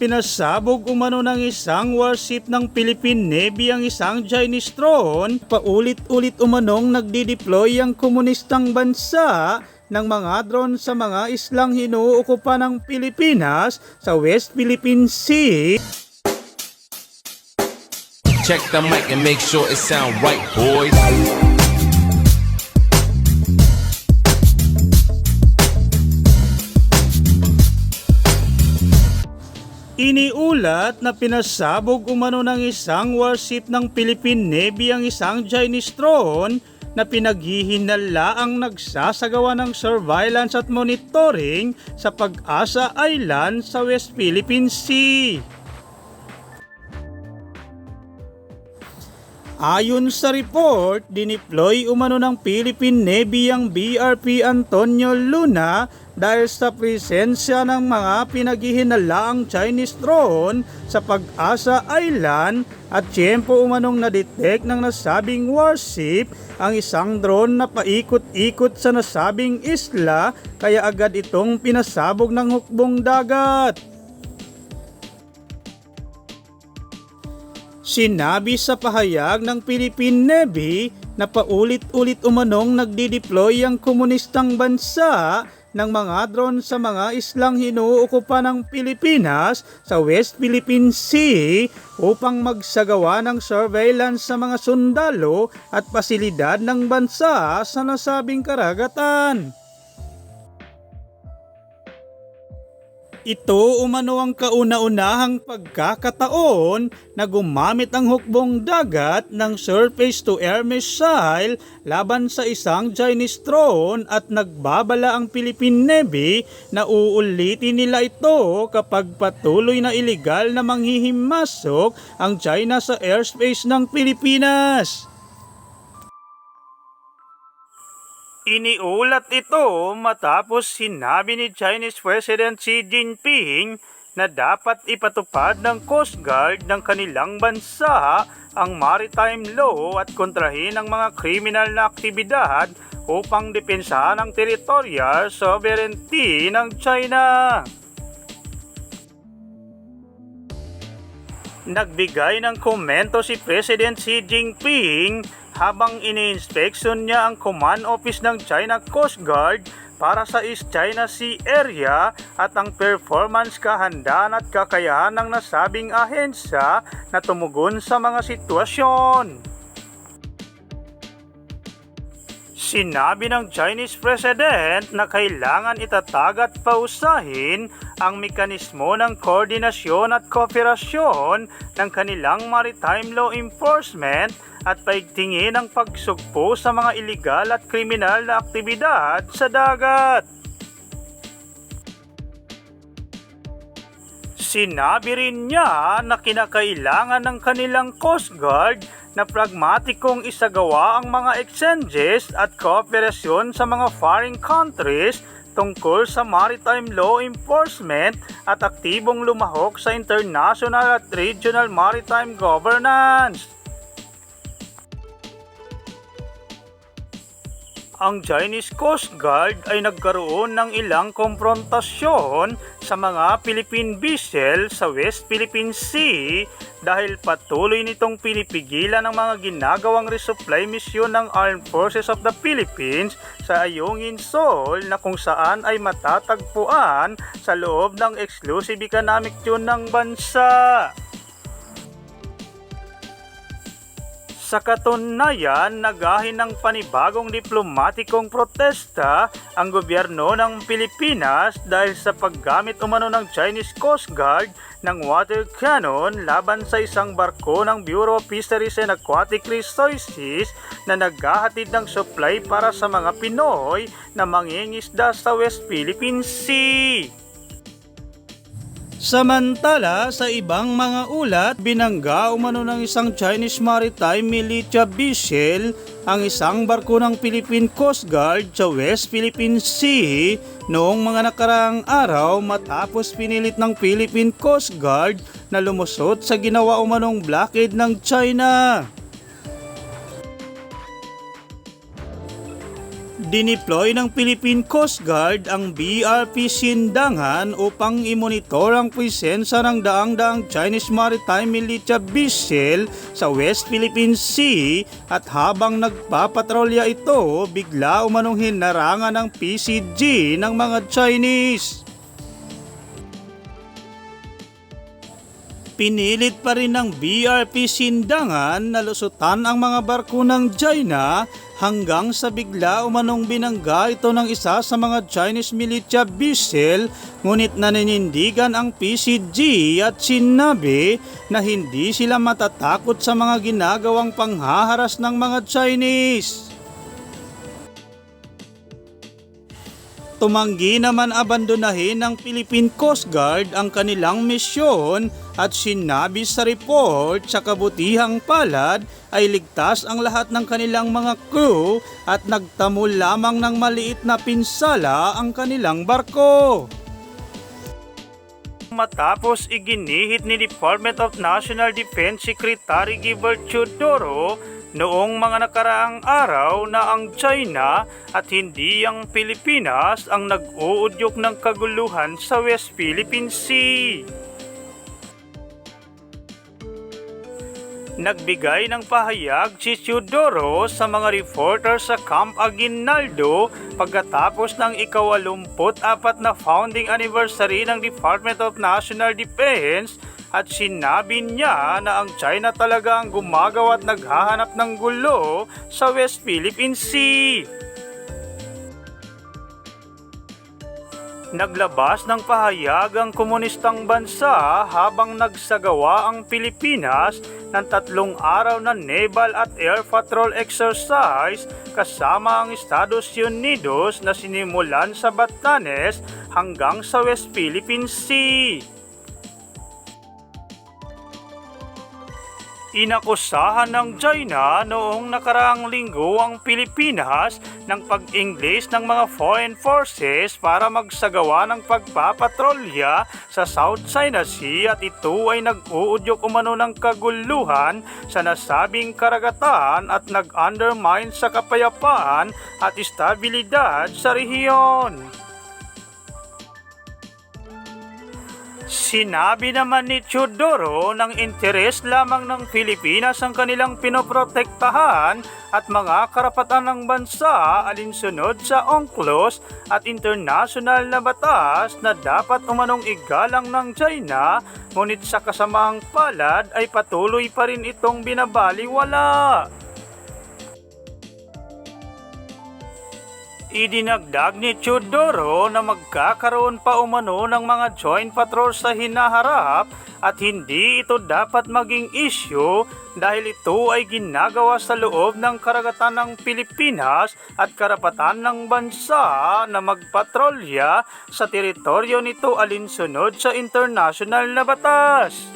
Pinasabog umano ng isang warship ng Philippine Navy ang isang Chinese drone. Paulit-ulit umanong nagdi-deploy ang komunistang bansa ng mga drone sa mga islang hinuukupa ng Pilipinas sa West Philippine Sea. Check the mic and make sure it sound right, boys. Iniulat na pinasabog umano ng isang warship ng Philippine Navy ang isang Chinese drone na pinaghihinala ang nagsasagawa ng surveillance at monitoring sa Pag-asa Island sa West Philippine Sea. Ayon sa report, dineploy umano ng Philippine Navy ang BRP Antonio Luna dahil sa presensya ng mga pinaghihinalaang Chinese drone sa Pag-asa Island at tiyempo umanong na-detect ng nasabing warship ang isang drone na paikot-ikot sa nasabing isla kaya agad itong pinasabog ng hukbong dagat. Sinabi sa pahayag ng Philippine Navy na paulit-ulit umanong nagdi-deploy ang komunistang bansa ng mga drone sa mga islang hinuukupa ng Pilipinas sa West Philippine Sea upang magsagawa ng surveillance sa mga sundalo at pasilidad ng bansa sa nasabing karagatan. Ito umano ang kauna-unahang pagkakataon na gumamit ang hukbong dagat ng surface-to-air missile laban sa isang Chinese drone at nagbabala ang Philippine Navy na uulitin nila ito kapag patuloy na iligal na manghihimasok ang China sa airspace ng Pilipinas. Iniulat ito matapos sinabi ni Chinese President Xi Jinping na dapat ipatupad ng Coast Guard ng kanilang bansa ang maritime law at kontrahin ang mga kriminal na aktibidad upang depensahan ang territorial sovereignty ng China. Nagbigay ng komento si President Xi Jinping habang ini-inspeksyon niya ang command office ng China Coast Guard para sa East China Sea area at ang performance kahandaan at kakayahan ng nasabing ahensya na tumugon sa mga sitwasyon. Sinabi ng Chinese President na kailangan itatag at pausahin ang mekanismo ng koordinasyon at kooperasyon ng kanilang maritime law enforcement at paigtingin ang pagsugpo sa mga iligal at kriminal na aktibidad sa dagat. Sinabi rin niya na kinakailangan ng kanilang Coast Guard na pragmatikong isagawa ang mga exchanges at kooperasyon sa mga foreign countries tungkol sa maritime law enforcement at aktibong lumahok sa international at regional maritime governance. Ang Chinese Coast Guard ay nagkaroon ng ilang komprontasyon sa mga Philippine vessel sa West Philippine Sea dahil patuloy nitong pinipigilan ang mga ginagawang resupply mission ng Armed Forces of the Philippines sa Ayungin Shoal na kung saan ay matatagpuan sa loob ng exclusive economic zone ng bansa. Sa katunayan, nagahin ng panibagong diplomatikong protesta ang gobyerno ng Pilipinas dahil sa paggamit umano ng Chinese Coast Guard ng water cannon laban sa isang barko ng Bureau of Fisheries and Aquatic Resources na naghahatid ng supply para sa mga Pinoy na mangingisda sa West Philippine Sea. Samantala, sa ibang mga ulat, binangga umano ng isang Chinese maritime militia vessel ang isang barko ng Philippine Coast Guard sa West Philippine Sea noong mga nakaraang araw matapos pinilit ng Philippine Coast Guard na lumusot sa ginawa umanong blockade ng China. Dineploy ng Philippine Coast Guard ang BRP Sindangan upang imonitor ang presensya ng daang-daang Chinese Maritime Militia vessel sa West Philippine Sea at habang nagpapatrolya ito, bigla umanong hinarangan ng PCG ng mga Chinese. Pinilit pa rin ng BRP Sindangan na lusutan ang mga barko ng China hanggang sa bigla umanong binangga ito ng isa sa mga Chinese militia vessel ngunit naninindigan ang PCG at sinabi na hindi sila matatakot sa mga ginagawang panghaharas ng mga Chinese. Tumanggi naman abandonahin ng Philippine Coast Guard ang kanilang misyon at sinabi sa report sa kabutihang palad ay ligtas ang lahat ng kanilang mga crew at nagtamo lamang ng maliit na pinsala ang kanilang barko. Matapos iginihit ni Department of National Defense Secretary Gilbert Teodoro noong mga nakaraang araw na ang China at hindi ang Pilipinas ang nag-uudyok ng kaguluhan sa West Philippine Sea. Nagbigay ng pahayag si Teodoro sa mga reporter sa Camp Aguinaldo pagkatapos ng ikawalumput apat na founding anniversary ng Department of National Defense at sinabi niya na ang China talaga ang gumagawa at naghahanap ng gulo sa West Philippine Sea. Naglabas ng pahayag ang komunistang bansa habang nagsagawa ang Pilipinas ng tatlong araw na naval at air patrol exercise kasama ang Estados Unidos na sinimulan sa Batanes hanggang sa West Philippine Sea. Inakusahan ng China noong nakaraang linggo ang Pilipinas ng pag-Ingles ng mga foreign forces para magsagawa ng pagpapatrolya sa South China Sea at ito ay nag-uudyok umano ng kaguluhan sa nasabing karagatan at nag-undermine sa kapayapaan at estabilidad sa rehiyon. Sinabi naman ni Teodoro ng interes lamang ng Pilipinas ang kanilang pinoprotektahan at mga karapatan ng bansa alinsunod sa UNCLOS at international na batas na dapat umanong igalang ng China ngunit sa kasamaang palad ay patuloy pa rin itong binabaliwala. Idinagdag ni Teodoro na magkakaroon pa umano ng mga joint patrol sa hinaharap at hindi ito dapat maging issue dahil ito ay ginagawa sa loob ng karagatan ng Pilipinas at karapatan ng bansa na magpatrolya sa teritoryo nito alinsunod sa international na batas.